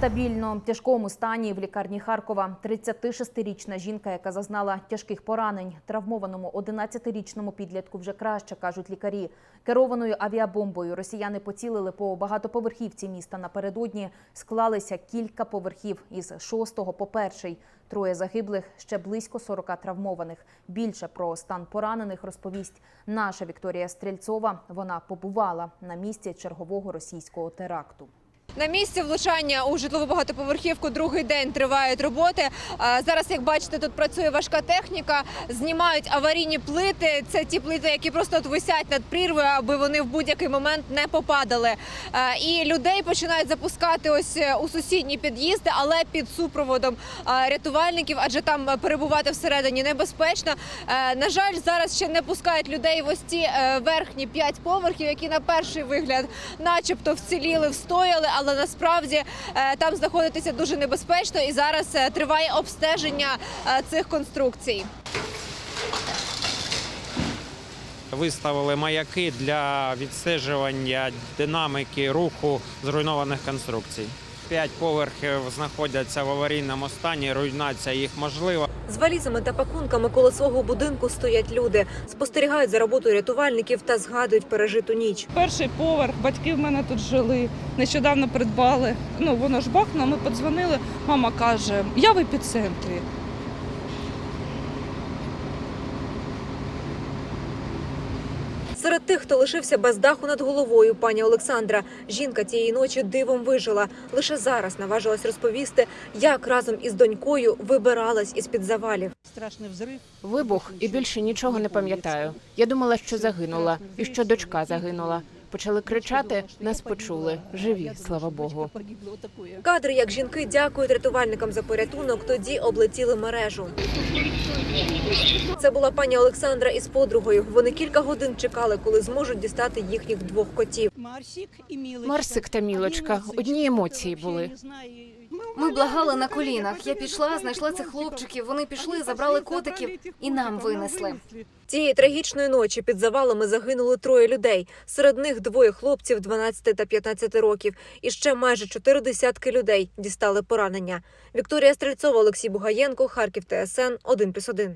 стабільно тяжкому стані в лікарні Харкова 36-річна жінка, яка зазнала тяжких поранень. Травмованому 11-річному підлітку вже краще, кажуть лікарі. Керованою авіабомбою росіяни поцілили по багатоповерхівці міста напередодні. Склалися кілька поверхів із шостого по перший. Троє загиблих, ще близько 40 травмованих. Більше про стан поранених розповість наша Вікторія Стрільцова. Вона побувала на місці чергового російського теракту. На місці влучання у житлову багатоповерхівку другий день тривають роботи. Зараз, як бачите, тут працює важка техніка. Знімають аварійні плити. Це ті плити, які просто от висять над прірвою, аби вони в будь-який момент не попадали. І людей починають запускати ось е, у сусідні під'їзди, але під супроводом рятувальників, адже там перебувати всередині небезпечно. На жаль, зараз ще не пускають людей в ось ці е, верхні п'ять поверхів, які на перший вигляд, начебто, вціліли, встояли, але насправді е, там знаходитися дуже небезпечно, і зараз е, триває обстеження е, цих конструкцій. Виставили маяки для відстежування динаміки руху зруйнованих конструкцій. П'ять поверхів знаходяться в аварійному стані. Руйнація їх можлива. З валізами та пакунками коло свого будинку стоять люди, спостерігають за роботою рятувальників та згадують пережиту ніч. Перший поверх, батьки в мене тут жили, нещодавно придбали. Ну воно ж бахнуло, ми подзвонили. Мама каже: я в епіцентрі. Серед тих, хто лишився без даху над головою, пані Олександра. Жінка тієї ночі дивом вижила. Лише зараз наважилась розповісти, як разом із донькою вибиралась із під завалів. Страшний взрив. Вибух і більше нічого не пам'ятаю. Я думала, що загинула, і що дочка загинула. Почали кричати, нас почули. Живі, слава Богу. Кадри, як жінки дякують рятувальникам за порятунок, тоді облетіли мережу. Це була пані Олександра із подругою. Вони кілька годин чекали, коли зможуть дістати їхніх двох котів. Марсик і Мілочка. Марсик та Мілочка, одні емоції були. Ми благали на колінах. Я пішла, знайшла цих хлопчиків. Вони пішли, забрали котиків і нам винесли. Цієї трагічної ночі під завалами загинули троє людей. Серед них двоє хлопців 12 та 15 років. І ще майже чотири десятки людей дістали поранення. Вікторія Стрельцова, Олексій Бугаєнко, Харків ТСН 1+,1.